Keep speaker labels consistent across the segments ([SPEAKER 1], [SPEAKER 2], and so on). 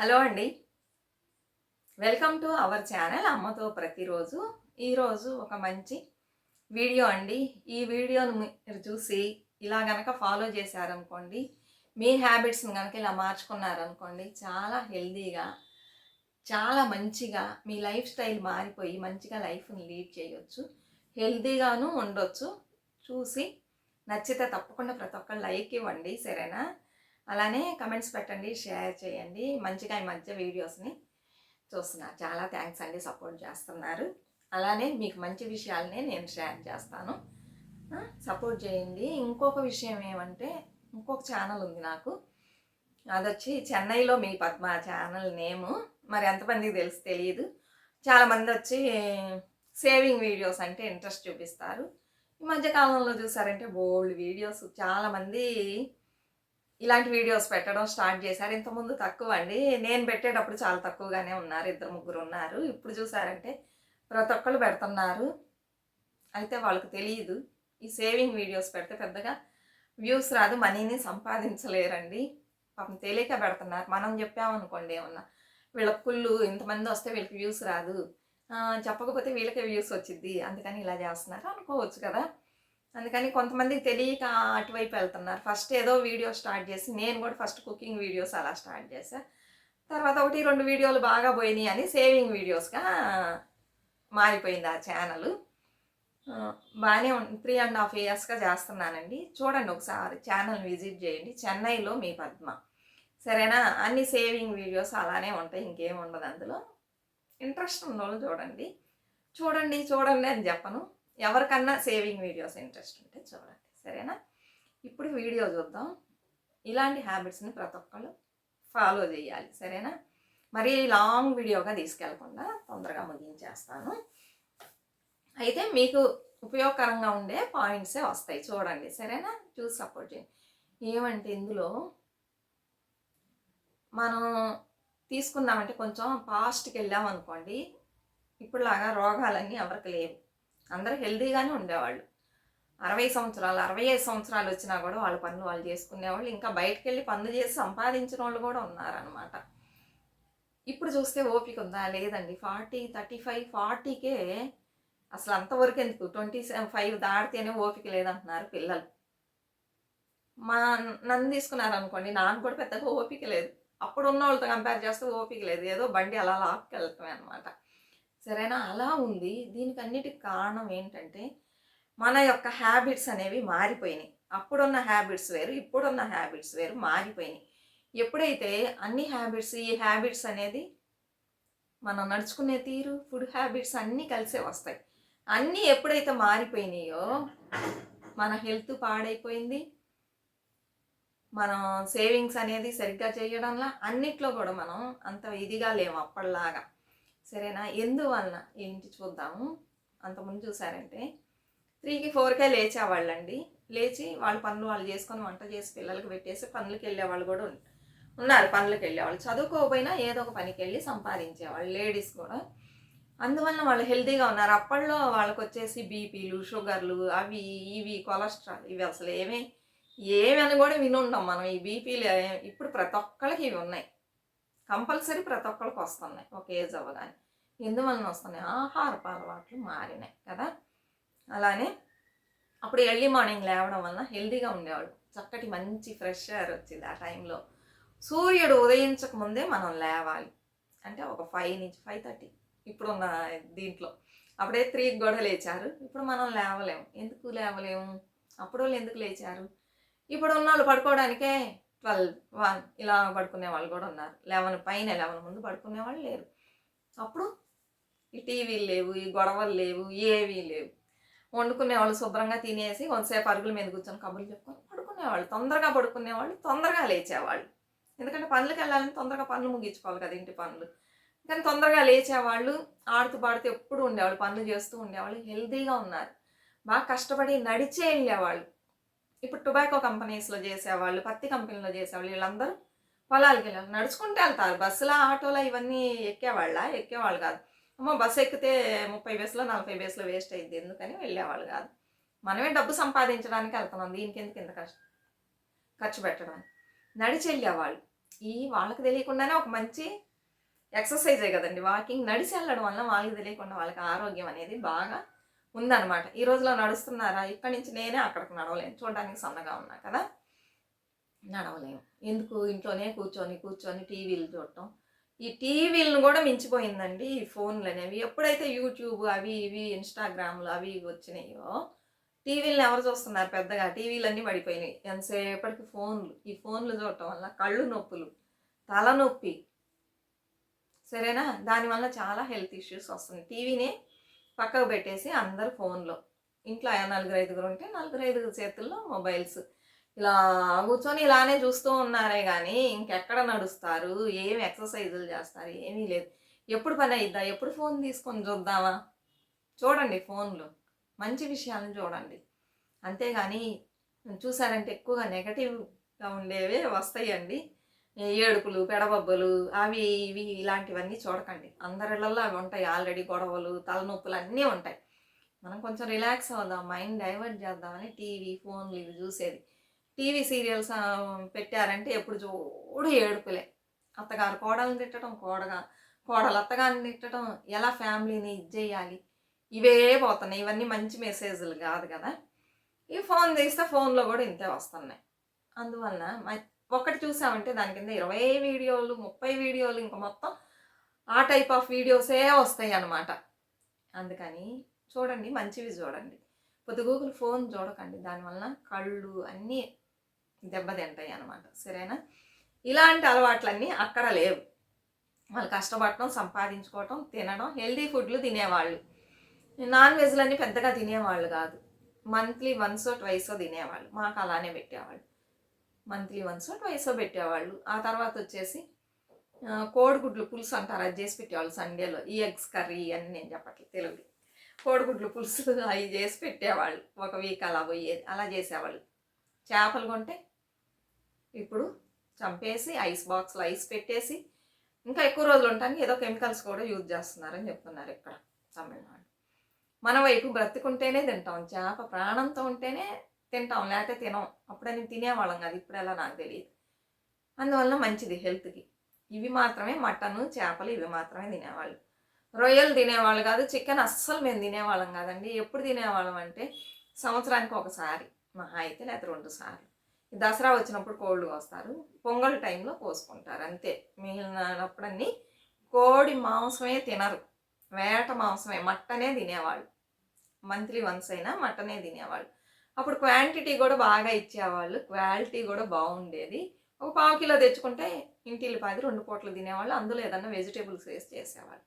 [SPEAKER 1] Hello అండి. Welcome to our channel అమ్మతో ప్రతిరోజు. ఈరోజు ఒక మంచి వీడియో అండి. ఈ వీడియోను మీరు చూసి ఇలా గనక ఫాలో చేశారనుకోండి మీ హ్యాబిట్స్ని కనుక ఇలా మార్చుకున్నారనుకోండి చాలా హెల్దీగా చాలా మంచిగా మీ లైఫ్ స్టైల్ మారిపోయి మంచిగా లైఫ్ని లీడ్ చేయొచ్చు. హెల్దీగాను ఉండొచ్చు. చూసి నచ్చితే తప్పకుండా ప్రతి ఒక్కరు లైక్ ఇవ్వండి సరేనా? అలానే కమెంట్స్ పెట్టండి షేర్ చేయండి. మంచిగా ఈ మధ్య వీడియోస్ని చూస్తున్నారు. చాలా థ్యాంక్స్ అండి సపోర్ట్ చేస్తున్నారు. అలానే మీకు మంచి విషయాలనే నేను షేర్ చేస్తాను. సపోర్ట్ చేయండి. ఇంకొక విషయం ఏమంటే ఇంకొక ఛానల్ ఉంది నాకు. అదొచ్చి చెన్నైలో మీ పద్మ ఛానల్ నేము. మరి ఎంతమందికి తెలుసు తెలియదు. చాలామంది వచ్చి సేవింగ్ వీడియోస్ అంటే ఇంట్రెస్ట్ చూపిస్తారు. ఈ మధ్యకాలంలో చూసారంటే బోల్డ్ వీడియోస్. చాలామంది ఇలాంటి వీడియోస్ పెట్టడం స్టార్ట్ చేశారు. ఇంతకుముందు తక్కువ అండి నేను పెట్టేటప్పుడు చాలా తక్కువగానే ఉన్నారు. ఇద్దరు ముగ్గురు ఉన్నారు. ఇప్పుడు చూసారంటే ప్రతి ఒక్కళ్ళు పెడుతున్నారు. అయితే వాళ్ళకి తెలియదు ఈ సేవింగ్ వీడియోస్ పెడితే పెద్దగా వ్యూస్ రాదు మనీని సంపాదించలేరండి. పాపం తెలియక పెడుతున్నారు. మనం చెప్పామనుకోండి ఏమన్నా వీళ్ళ కుళ్ళు ఇంతమంది వస్తే వీళ్ళకి వ్యూస్ రాదు. చెప్పకపోతే వీళ్ళకే వ్యూస్ వచ్చింది అందుకని ఇలా చేస్తున్నారు. అనుకోవచ్చు కదా. అందుకని కొంతమందికి తెలియక అటువైపు వెళ్తున్నారు. ఫస్ట్ ఏదో వీడియో స్టార్ట్ చేసి నేను కూడా ఫస్ట్ కుకింగ్ వీడియోస్ అలా స్టార్ట్ చేశా. తర్వాత ఒకటి రెండు వీడియోలు బాగా పోయినాయి అని సేవింగ్ వీడియోస్గా మారిపోయింది ఆ ఛానల్ బాగానే త్రీ అండ్ హాఫ్ ఇయర్స్గా చేస్తున్నానండి. చూడండి ఒకసారి ఛానల్ విజిట్ చేయండి. చెన్నైలో మీ పద్మ. సరేనా? అన్ని సేవింగ్ వీడియోస్ అలానే ఉంటాయి. ఇంకేం ఉండదు అందులో. ఇంట్రెస్ట్ ఉన్న చూడండి. చూడండి చూడండి అని చెప్పను. ఎవరికన్నా సేవింగ్ వీడియోస్ ఇంట్రెస్ట్ ఉంటే చూడండి. సరేనా? ఇప్పుడు వీడియో చూద్దాం. ఇలాంటి హ్యాబిట్స్ని ప్రతి ఒక్కళ్ళు ఫాలో చేయాలి. సరేనా? మరీ లాంగ్ వీడియోగా తీసుకెళ్ళకుండా తొందరగా ముగించేస్తాను. అయితే మీకు ఉపయోగకరంగా ఉండే పాయింట్సే వస్తాయి. చూడండి. సరేనా? చూసి సపోర్ట్ చేయండి. ఏమంటే ఇందులో మనం తీసుకున్నామంటే కొంచెం పాస్ట్కి వెళ్ళామనుకోండి ఇప్పుడులాగా రోగాలన్నీ ఎవరికి లేవు. అందరూ హెల్తీగానే ఉండేవాళ్ళు. అరవై సంవత్సరాలు అరవై ఐదు సంవత్సరాలు వచ్చినా కూడా వాళ్ళ పనులు వాళ్ళు చేసుకునేవాళ్ళు. ఇంకా బయటకు వెళ్ళి పనులు చేసి సంపాదించిన వాళ్ళు కూడా ఉన్నారనమాట ఇప్పుడు చూస్తే ఓపిక ఉందా? లేదండి. ఫార్టీ థర్టీ ఫైవ్ ఫార్టీకే అసలు అంతవరకు ఎందుకు? ట్వంటీ ఫైవ్ దాటితేనే ఓపిక లేదంటున్నారు పిల్లలు. మా నన్ను తీసుకున్నారనుకోండి నాకు కూడా పెద్దగా ఓపిక లేదు. అప్పుడు ఉన్న వాళ్ళతో కంపేర్ చేస్తే ఓపిక లేదు. ఏదో బండి అలా లాక్కెళ్తామే అనమాట సరేనా? అలా ఉంది. దీనికి అన్నిటికి కారణం ఏంటంటే మన యొక్క హ్యాబిట్స్ అనేవి మారిపోయినాయి. అప్పుడున్న హ్యాబిట్స్ వేరు ఇప్పుడున్న హ్యాబిట్స్ వేరు మారిపోయినాయి. ఎప్పుడైతే అన్ని హ్యాబిట్స్ ఈ హ్యాబిట్స్ అనేది మనం నడుచుకునే తీరు ఫుడ్ హ్యాబిట్స్ అన్నీ కలిసే వస్తాయి. అన్నీ ఎప్పుడైతే మారిపోయినాయో మన హెల్త్ పాడైపోయింది. మనం సేవింగ్స్ అనేది సరిగ్గా చేయడంలో అన్నిట్లో కూడా మనం అంత ఇదిగా లేము అప్పటిలాగా. సరేనా? ఎందువలన? ఏంటి చూద్దాము. అంతకుముందు చూసారంటే త్రీకి ఫోర్కే లేచేవాళ్ళండి. లేచి వాళ్ళ పనులు వాళ్ళు చేసుకొని వంట చేసి పిల్లలకి పెట్టేసి పనులకి వెళ్ళేవాళ్ళు కూడా ఉన్నారు పనులకి వెళ్ళేవాళ్ళు. చదువుకోకపోయినా ఏదో ఒక పనికి వెళ్ళి సంపాదించేవాళ్ళు లేడీస్ కూడా. అందువలన వాళ్ళు హెల్తీగా ఉన్నారు. అప్పట్లో వాళ్ళకి వచ్చేసి బీపీలు షుగర్లు అవి ఇవి కొలెస్ట్రాల్ ఇవి అసలు ఏమీ ఏమని కూడా వినుంటాం మనం. ఈ బీపీలు ఇప్పుడు ప్రతి ఒక్కరికి ఇవి ఉన్నాయి. కంపల్సరీ ప్రతి ఒక్కరికి వస్తున్నాయి ఒక ఏజ్ అవ్వగానే. ఎందువలన వస్తున్నాయి? ఆహారపు అలవాట్లు మారినాయి కదా. అలానే అప్పుడు ఎర్లీ మార్నింగ్ లేవడం వలన హెల్దీగా ఉండేవాళ్ళు. చక్కటి మంచి ఫ్రెష్ ఎయిర్ వచ్చింది ఆ టైంలో. సూర్యుడు ఉదయించక ముందే మనం లేవాలి. అంటే ఒక ఫైవ్ నుంచి ఫైవ్ థర్టీ ఇప్పుడున్న దీంట్లో. అప్పుడే త్రీకి కూడా లేచారు. ఇప్పుడు మనం లేవలేము. ఎందుకు లేవలేము? అప్పుడు వాళ్ళు ఎందుకు లేచారు? ఇప్పుడు ఉన్న వాళ్ళు పడుకోవడానికే ట్వెల్వ్ వన్ ఇలా పడుకునే వాళ్ళు కూడా ఉన్నారు. లెవెన్ పైన లెవెన్ ముందు పడుకునే వాళ్ళు లేరు. అప్పుడు ఈ టీవీలు లేవు ఈ గొడవలు లేవు ఏవీ లేవు. వండుకునే వాళ్ళు శుభ్రంగా తినేసి కొంతసేపు అరుగుల మీద కూర్చొని కబుర్లు చెప్పుకొని పడుకునేవాళ్ళు. తొందరగా పడుకునేవాళ్ళు తొందరగా లేచేవాళ్ళు. ఎందుకంటే పనులకు వెళ్ళాలని తొందరగా పనులు ముగించుకోవాలి కదా ఇంటి పనులు. కానీ తొందరగా లేచేవాళ్ళు ఆడుతూ పాడుతూ ఎప్పుడు ఉండేవాళ్ళు పనులు చేస్తూ ఉండేవాళ్ళు హెల్తీగా ఉన్నారు. బాగా కష్టపడి నడిచే వెళ్ళేవాళ్ళు. ఇప్పుడు టొబాకో కంపెనీస్లో చేసేవాళ్ళు పత్తి కంపెనీలో చేసేవాళ్ళు వీళ్ళందరూ పొలాలకి వెళ్ళారు నడుచుకుంటే వెళ్తారు. బస్సులో ఆటోలో ఇవన్నీ ఎక్కేవాళ్ళ? ఎక్కేవాళ్ళు కాదు. అమ్మో బస్సు ఎక్కితే ముప్పై బేస్లో నలభై బేస్లో వేస్ట్ అయింది ఎందుకని? వెళ్ళేవాళ్ళు కాదు. మనమే డబ్బు సంపాదించడానికి వెళ్తున్నాం. దీనికి ఎందుకు ఇంత కష్టం ఖర్చు పెట్టడం? నడిచి వెళ్ళేవాళ్ళు. ఈ వాళ్ళకి తెలియకుండానే ఒక మంచి ఎక్సర్సైజే కదండి. వాకింగ్ నడిచి వెళ్ళడం వల్ల వాళ్ళకి తెలియకుండా వాళ్ళకి ఆరోగ్యం అనేది బాగా ఉందన్నమాట. ఈ రోజులో నడుస్తున్నారా? ఇక్కడి నుంచి నేనే అక్కడికి నడవలేను. చూడడానికి సన్నగా ఉన్నా కదా? నడవలేము ఎందుకు? ఇంట్లోనే కూర్చొని కూర్చొని టీవీలు చూడటం. ఈ టీవీలను కూడా మించిపోయిందండి ఈ ఫోన్లు అనేవి ఎప్పుడైతే యూట్యూబ్ అవి ఇవి ఇన్స్టాగ్రామ్లు అవి ఇవి వచ్చినాయో టీవీలను ఎవరు చూస్తున్నారు పెద్దగా? టీవీలన్నీ పడిపోయినాయి. ఎంతసేపటికి ఫోన్లు? ఈ ఫోన్లు చూడటం వల్ల కళ్ళు నొప్పులు తలనొప్పి. సరేనా? దానివల్ల చాలా హెల్త్ ఇష్యూస్ వస్తుంది టీవీని పక్కకు పెట్టేసి అందరు ఫోన్లో. ఇంట్లో నలుగురు ఐదుగురు ఉంటే నలుగురు ఐదుగురు చేతుల్లో మొబైల్స్. ఇలా కూర్చొని ఇలానే చూస్తూ ఉన్నారే కానీ ఇంకెక్కడ నడుస్తారు? ఏం ఎక్సర్సైజులు చేస్తారు? ఏమీ లేదు. ఎప్పుడు పని అయిద్దా? ఎప్పుడు ఫోన్ తీసుకొని చూద్దామా? చూడండి ఫోన్లో. మంచి విషయాలను చూడండి. అంతేగాని చూసారంటే ఎక్కువగా నెగటివ్గా ఉండేవే వస్తాయండి. ఏడుపులు పెడబొబ్బలు అవి ఇవి ఇలాంటివన్నీ చూడకండి. అందరిళ్ళల్లో అవి ఉంటాయి. ఆల్రెడీ గొడవలు తలనొప్పులు అన్నీ ఉంటాయి. మనం కొంచెం రిలాక్స్ అవుదాం మైండ్ డైవర్ట్ చేద్దామని టీవీ ఫోన్లు ఇవి చూసేది. టీవీ సీరియల్స్ పెట్టారంటే ఎప్పుడు చూడు ఏడుపులే. అత్తగారు కోడలను తిట్టడం కోడగా కోడలు అత్తగారిని తిట్టడం ఎలా ఫ్యామిలీని ఇది చేయాలి? ఇవే పోతున్నాయి. ఇవన్నీ మంచి మెసేజ్లు కాదు కదా. ఈ ఫోన్ తీస్తే ఫోన్లో కూడా ఇంతే వస్తున్నాయి. అందువలన ఒకటి చూసామంటే దాని కింద ఇరవై వీడియోలు ముప్పై వీడియోలు ఇంకా మొత్తం ఆ టైప్ ఆఫ్ వీడియోసే వస్తాయి అన్నమాట. అందుకని చూడండి మంచివి చూడండి. పొద్దుగూకులు ఫోన్ చూడకండి. దానివల్ల కళ్ళు అన్నీ దెబ్బతింటాయి అనమాట సరేనా? ఇలాంటి అలవాట్లన్నీ అక్కడ లేవు. వాళ్ళు కష్టపడటం సంపాదించుకోవటం తినడం హెల్దీ ఫుడ్లు తినేవాళ్ళు. నాన్ వెజ్లన్నీ పెద్దగా తినేవాళ్ళు కాదు. మంత్లీ వన్సో ట్వైసో తినేవాళ్ళు. మాకు అలానే పెట్టేవాళ్ళు. మంత్లీ వన్సో ట్వైసో పెట్టేవాళ్ళు. ఆ తర్వాత వచ్చేసి కోడిగుడ్లు పులుసు అంటారు. అది చేసి పెట్టేవాళ్ళు సండేలో. ఈ ఎగ్స్ కర్రీ అని నేను చెప్పట్లేదు తెలుగు. కోడిగుడ్లు పులుసు అవి చేసి పెట్టేవాళ్ళు. ఒక వీక్ అలా పోయేది అలా చేసేవాళ్ళు. చేపలు కొంటే ఇప్పుడు చంపేసి ఐస్ బాక్స్లో ఐస్ పెట్టేసి ఇంకా ఎక్కువ రోజులు ఉంటాను ఏదో కెమికల్స్ కూడా యూజ్ చేస్తున్నారని చెప్తున్నారు ఇక్కడ తమిళనాడు. మన వైపు బ్రతికుంటేనే తింటాం. చేప ప్రాణంతో ఉంటేనే తింటాం లేకపోతే తినం. నేను తినేవాళ్ళం కాదు ఇప్పుడు ఎలా నాకు తెలియదు. అందువల్ల మంచిది హెల్త్కి. ఇవి మాత్రమే మటను చేపలు ఇవి మాత్రమే తినేవాళ్ళు. రొయ్యలు తినేవాళ్ళు కాదు చికెన్ అస్సలు మేము తినేవాళ్ళం కాదండి. ఎప్పుడు తినేవాళ్ళం అంటే సంవత్సరానికి ఒకసారి మహా అయితే లేకపోతే రెండు సార్లు. దసరా వచ్చినప్పుడు కోళ్ళు కోస్తారు పొంగల్ టైంలో కోసుకుంటారు అంతే. మిగిలినప్పుడన్నీ కోడి మాంసమే తినరు. వేట మాంసమే మట్టనే తినేవాళ్ళు. మంత్లీ వన్స్ అయినా మటనే తినేవాళ్ళు. అప్పుడు క్వాంటిటీ కూడా బాగా ఇచ్చేవాళ్ళు. క్వాలిటీ కూడా బాగుండేది. ఒక పావు కిలో తెచ్చుకుంటే ఇంటిల్లి పాది రెండు పూటలు తినేవాళ్ళు. అందులో ఏదన్నా వెజిటేబుల్స్ వేసి చేసేవాళ్ళు.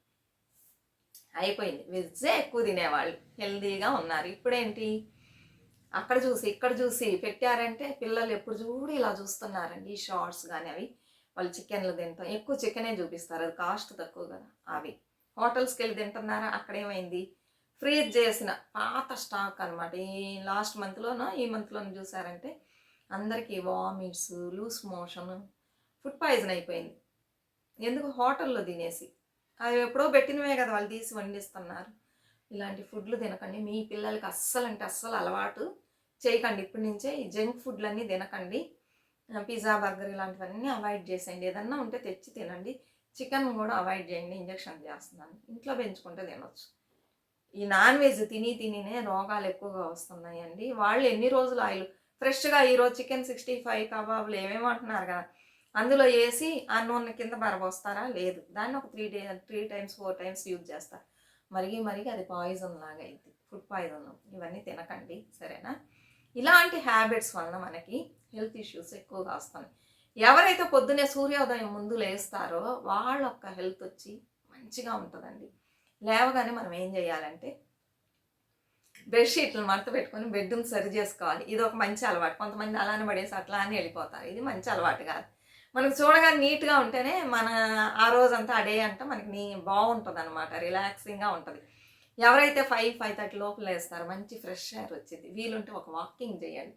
[SPEAKER 1] అయిపోయింది. వెజ్జే ఎక్కువ తినేవాళ్ళు. హెల్దీగా ఉన్నారు. ఇప్పుడేంటి? అక్కడ చూసి ఇక్కడ చూసి పెట్టారంటే పిల్లలు ఎప్పుడు చూడు ఇలా చూస్తున్నారండి. ఈ షార్ట్స్ కానీ అవి. వాళ్ళు చికెన్లు తింటాం. ఎక్కువ చికెనే చూపిస్తారు. అది కాస్ట్ తక్కువ కదా అవి. హోటల్స్కి వెళ్ళి తింటున్నారా అక్కడేమైంది ఫ్రీజ్ చేసిన పాత స్టాక్ అనమాట ఈ లాస్ట్ మంత్లోనో? ఈ మంత్లోనో చూసారంటే అందరికీ vomits loose motion food poison అయిపోయింది. ఎందుకు? హోటల్లో తినేసి. అవి ఎప్పుడో పెట్టినవే కదా వాళ్ళు తీసి వండిస్తున్నారు. ఇలాంటి ఫుడ్లు తినకండి. మీ పిల్లలకి అస్సలు అంటే అస్సలు అలవాటు చేయకండి. ఇప్పటి నుంచే ఈ జంక్ ఫుడ్లన్నీ తినకండి. పిజ్జా బర్గర్ ఇలాంటివన్నీ అవాయిడ్ చేసేయండి. ఏదన్నా ఉంటే తెచ్చి తినండి. చికెన్ కూడా అవాయిడ్ చేయండి. ఇంజక్షన్ చేస్తున్నాను. ఇంట్లో పెంచుకుంటే తినొచ్చు. ఈ నాన్ వెజ్ తిని తినినే రోగాలు ఎక్కువగా వస్తున్నాయండి. వాళ్ళు ఎన్ని రోజులు ఆయిల్ ఫ్రెష్గా ఈరోజు చికెన్ సిక్స్టీ ఫైవ్ కబాబులు ఏమేమి అంటున్నారు కదా అందులో వేసి ఆ నూనె కింద బరబోస్తారా లేదు. దాన్ని ఒక three day three times four times use చేస్తారు మరిగి మరిగి అది పాయిజన్ లాగా అయింది. ఫుడ్ పాయిజన్ ఇవన్నీ తినకండి. సరేనా? ఇలాంటి హ్యాబిట్స్ వలన మనకి హెల్త్ ఇష్యూస్ ఎక్కువగా వస్తున్నాయి ఎవరైతే పొద్దునే సూర్యోదయం ముందు లేస్తారో వాళ్ళ యొక్క హెల్త్ వచ్చి మంచిగా ఉంటుందండి. లేవగానే మనం ఏం చేయాలంటే బెడ్షీట్లు మడత పెట్టుకొని బెడ్రూమ్ సరి చేసుకోవాలి. ఇది ఒక మంచి అలవాటు. కొంతమంది అలానే పడేసి అట్లా అని వెళ్ళిపోతారు. ఇది మంచి అలవాటు కాదు. మనకు చూడగానే నీట్గా ఉంటేనే మన ఆ రోజంతా ఆ డే అంతా మనకి నీ బాగుంటుంది అనమాట రిలాక్సింగ్గా ఉంటుంది. ఎవరైతే ఫైవ్ ఫైవ్ థర్టీ లోపల వేస్తారో మంచి ఫ్రెష్ ఎయిర్ వచ్చింది వీలుంటే ఒక వాకింగ్ చేయండి.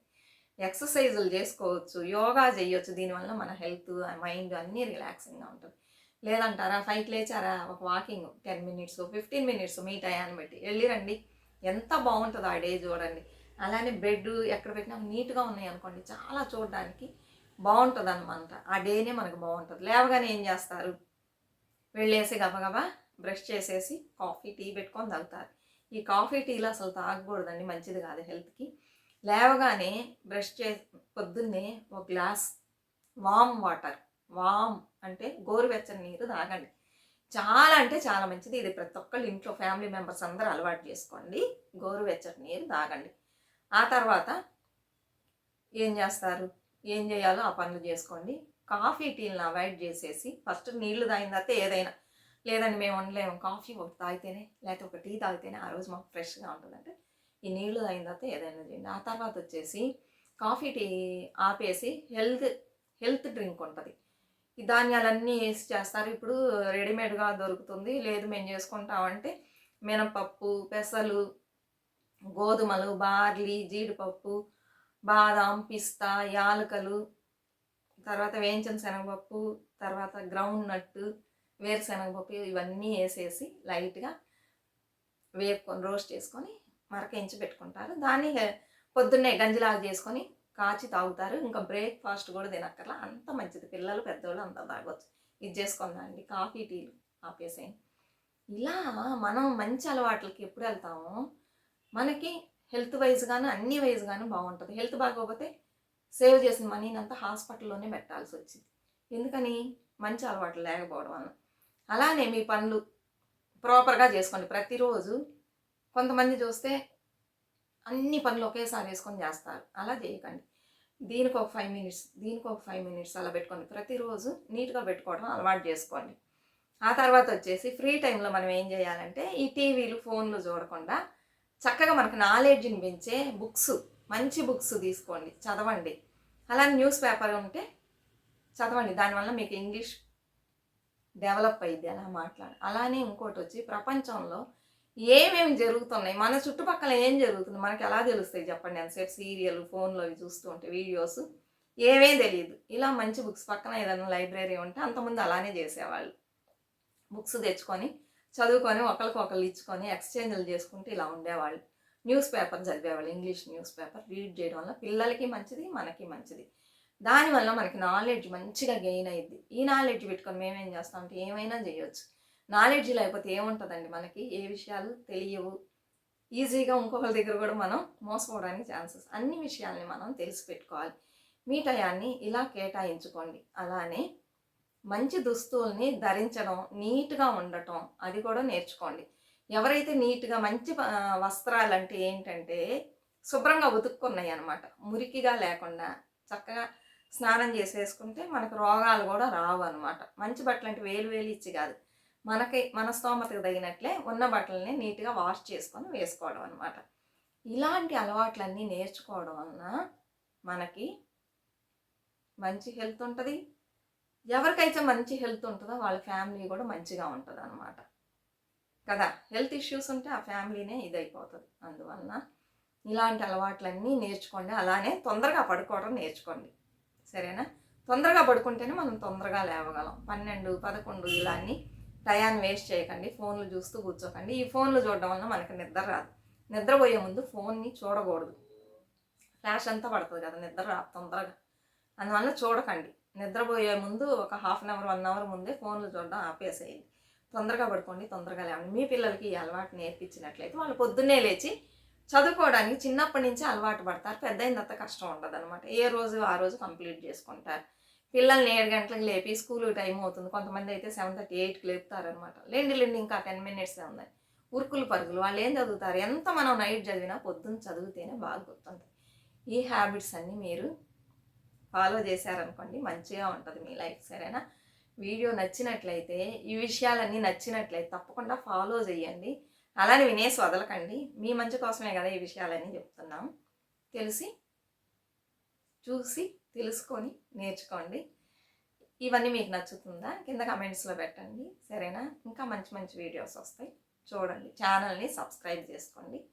[SPEAKER 1] ఎక్సర్సైజులు చేసుకోవచ్చు. యోగా చేయొచ్చు. దీనివల్ల మన హెల్త్ మైండ్ అన్నీ రిలాక్సింగ్గా ఉంటుంది. లేదంటారా? ఫైవ్కి లేచారా? ఒక walking ten minutes fifteen minutes మీ టయాన్ని బట్టి. వెళ్ళి రండి. ఎంత బాగుంటుందో ఆ డే చూడండి. అలానే బెడ్ ఎక్కడ పెట్టినా నీట్గా ఉన్నాయి అనుకోండి. చాలా చూడడానికి బాగుంటుంది అనమాట ఆ డేనే మనకు బాగుంటుంది. లేవగానే ఏం చేస్తారు? వెళ్ళేసి గబగబా బ్రష్ చేసేసి కాఫీ టీ పెట్టుకొని తాగుతారు. ఈ కాఫీ టీలు అసలు తాగకూడదండి. మంచిది కాదు హెల్త్కి లేవగానే బ్రష్ చే పొద్దున్నే ఒక గ్లాస్ వామ్ వాటర్ వామ్ అంటే గోరువెచ్చని నీరు తాగండి. చాలా అంటే చాలా మంచిది. ఇది ప్రతి ఒక్కళ్ళు ఇంట్లో ఫ్యామిలీ మెంబర్స్ అందరూ అలవాటు చేసుకోండి. గోరువెచ్చని నీరు తాగండి. ఆ తర్వాత ఏం చేస్తారు? ఏం చేయాలో ఆ పనులు చేసుకోండి. కాఫీ టీలను అవాయిడ్ చేసేసి ఫస్ట్ నీళ్ళు తాగిన తర్వాత ఏదైనా లేదండి మేము ఉండలేము కాఫీ ఒకటి తాగితేనే లేకపోతే ఒక టీ తాగితేనే ఆ రోజు మాకు ఫ్రెష్గా ఉంటుందంటే ఈ నీళ్ళు తాగిన తర్వాత ఏదైనా చేయండి. ఆ తర్వాత వచ్చేసి కాఫీ టీ ఆపేసి హెల్త్ హెల్త్ డ్రింక్ ఉంటుంది. ఈ ధాన్యాలన్నీ వేసి చేస్తారు. ఇప్పుడు రెడీమేడ్గా దొరుకుతుంది. లేదు మేము చేసుకుంటామంటే మినపప్పు పెసలు గోధుమలు బార్లీ జీడిపప్పు బాదాం పిస్తా యాలకలు తర్వాత వేయించిన శనగపప్పు తర్వాత గ్రౌండ్ నట్టు వేరుశనగపప్పు ఇవన్నీ వేసేసి లైట్గా వేపుకొని రోస్ట్ చేసుకొని మరకేయించి పెట్టుకుంటారు దాన్ని పొద్దున్నే గంజిలాగా చేసుకొని కాచి తాగుతారు. ఇంకా బ్రేక్ఫాస్ట్ కూడా తినక్కర్లా. అంత మంచిది. పిల్లలు పెద్దవాళ్ళు అంతా తాగొచ్చు. ఇది చేసుకుందామండి. కాఫీ టీలు ఆపేసేయండి. ఇలా మనం మంచి అలవాట్లకి ఎప్పుడు వెళ్తామో మనకి హెల్త్ వైజ్ గాను అన్ని వైజ్ గాను బాగుంటుంది. హెల్త్ బాగోకపోతే సేవ్ చేసిన మనీని అంతా హాస్పిటల్లోనే పెట్టాల్సి వచ్చింది ఎందుకని? మంచి అలవాట్లు లేకపోవడం వల్ల అలానే మీ పనులు ప్రాపర్గా చేసుకోండి. ప్రతిరోజు కొంతమంది చూస్తే అన్ని పనులు ఒకేసారి వేసుకొని చేస్తారు. అలా చేయకండి. దీనికి ఒక ఫైవ్ మినిట్స్ దీనికి ఒక ఫైవ్ మినిట్స్ అలా పెట్టుకోండి. ప్రతిరోజు నీట్గా పెట్టుకోవడం అలవాటు చేసుకోండి. ఆ తర్వాత వచ్చేసి ఫ్రీ టైంలో మనం ఏం చేయాలంటే ఈ టీవీలు ఫోన్లు చూడకుండా చక్కగా మనకు నాలెడ్జ్ని పెంచే బుక్స్ మంచి బుక్స్ తీసుకోండి. చదవండి. అలానే న్యూస్ పేపర్ ఉంటే చదవండి. దానివల్ల మీకు ఇంగ్లీష్ డెవలప్ అయ్యింది అలా మాట్లాడు. అలానే ఇంకోటి వచ్చి ప్రపంచంలో ఏమేమి జరుగుతున్నాయి? మన చుట్టుపక్కల ఏం జరుగుతుంది? మనకి ఎలా తెలుస్తాయి చెప్పండి? ఎంతసేపు సీరియల్ ఫోన్లో అవి చూస్తూ ఉంటే వీడియోస్ ఏమేం తెలియదు. ఇలా మంచి బుక్స్ పక్కన ఏదైనా లైబ్రరీ ఉంటే అంతకుముందు అలానే చేసేవాళ్ళు. బుక్స్ తెచ్చుకొని చదువుకొని ఒకరికి ఒకళ్ళు ఇచ్చుకొని ఎక్స్చేంజ్లు చేసుకుంటూ ఇలా ఉండేవాళ్ళు. న్యూస్ పేపర్ చదివేవాళ్ళు. ఇంగ్లీష్ న్యూస్ పేపర్ రీడ్ చేయడం వల్ల పిల్లలకి మంచిది మనకి మంచిది. దానివల్ల మనకి నాలెడ్జ్ మంచిగా గెయిన్ అయ్యింది ఈ నాలెడ్జ్ పెట్టుకొని మేమేం చేస్తామంటే ఏమైనా చేయొచ్చు. నాలెడ్జ్ లేకపోతే ఏముంటుందండి? మనకి ఏ విషయాలు తెలియవు. ఈజీగా ఇంకొకరి దగ్గర కూడా మనం మోసపోవడానికి ఛాన్సెస్. అన్ని విషయాల్ని మనం తెలిసి పెట్టుకోవాలి మీ టయాన్ని ఇలా కేటాయించుకోండి. అలానే మంచి దుస్తుల్ని ధరించడం నీట్గా ఉండటం అది కూడా నేర్చుకోండి. ఎవరైతే నీట్గా మంచి వస్త్రాలు అంటే ఏంటంటే శుభ్రంగా ఉతుక్కున్నాయి అనమాట మురికిగా లేకుండా చక్కగా స్నానం చేసేసుకుంటే మనకు రోగాలు కూడా రావు అనమాట మంచి బట్టలు అంటే వేలు వేలు ఇచ్చి కాదు. మనకి మన స్తోమతకు తగినట్లే ఉన్న బట్టలని నీట్గా వాష్ చేసుకొని వేసుకోవడం అనమాట ఇలాంటి అలవాట్లన్నీ నేర్చుకోవడం వలన మనకి మంచి హెల్త్ ఉంటుంది. ఎవరికైతే మంచి హెల్త్ ఉంటుందో వాళ్ళ ఫ్యామిలీ కూడా మంచిగా ఉంటుంది అనమాట కదా? హెల్త్ ఇష్యూస్ ఉంటే ఆ ఫ్యామిలీనే ఇదైపోతుంది. అందువలన ఇలాంటి అలవాట్లన్నీ నేర్చుకోండి. అలానే తొందరగా పడుకోవడం నేర్చుకోండి. సరేనా? తొందరగా పడుకుంటేనే మనం తొందరగా లేవగలం. పన్నెండు పదకొండు ఇలా అన్నీ టయాన్ని వేస్ట్ చేయకండి ఫోన్లు చూస్తూ కూర్చోకండి. ఈ ఫోన్లు చూడడం వల్ల మనకి నిద్ర రాదు. నిద్రపోయే ముందు ఫోన్ని చూడకూడదు. ఫ్లాష్ అంతా పడుతుంది కదా నిద్ర రాదు తొందరగా. అందువల్ల చూడకండి. నిద్రపోయే ముందు ఒక half an hour one hour ముందే ఫోన్లు చూడడం ఆపేసేయండి. తొందరగా పడుకోండి తొందరగా లేవండి. మీ పిల్లలకి ఈ అలవాటు నేర్పించినట్లయితే వాళ్ళు పొద్దున్నే లేచి చదువుకోవడానికి చిన్నప్పటి నుంచి అలవాటు పడతారు. పెద్ద అయిన తర్వాత కష్టం ఉండదు అనమాట ఏ రోజు ఆ రోజు కంప్లీట్ చేసుకుంటారు. పిల్లల్ని ఏడు గంటలకు లేపి స్కూల్ టైం అవుతుంది. కొంతమంది అయితే సెవెన్ థర్టీ ఎయిట్కి లేపుతారనమాట లేండి లేండి ఇంకా టెన్ మినిట్స్ ఉన్నాయి. ఉరుకులు పరుగులు వాళ్ళు ఏం చదువుతారు? ఎంత మనం నైట్ చదివినా పొద్దున్న చదివితేనే బాగా గుర్తుంటుంది ఈ హ్యాబిట్స్ అన్నీ మీరు ఫాలో చేశారనుకోండి మంచిగా ఉంటుంది మీ లైఫ్ సరేనా? వీడియో నచ్చినట్లయితే ఈ విషయాలన్నీ నచ్చినట్లయితే తప్పకుండా ఫాలో చేయండి. అలానే వినేసి వదలకండి. మీ మంచి కోసమే కదా ఈ విషయాలన్నీ చెప్తున్నాం. తెలిసి చూసి తెలుసుకొని నేర్చుకోండి. ఇవన్నీ మీకు నచ్చుతుందా? కింద కమెంట్స్లో పెట్టండి. సరేనా? ఇంకా మంచి మంచి వీడియోస్ వస్తాయి. చూడండి. ఛానల్ని సబ్స్క్రైబ్ చేసుకోండి.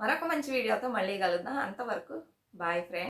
[SPEAKER 1] మరొక మంచి వీడియోతో మళ్ళీ కలుద్దాం. అంతవరకు బాయ్ ఫ్రెండ్.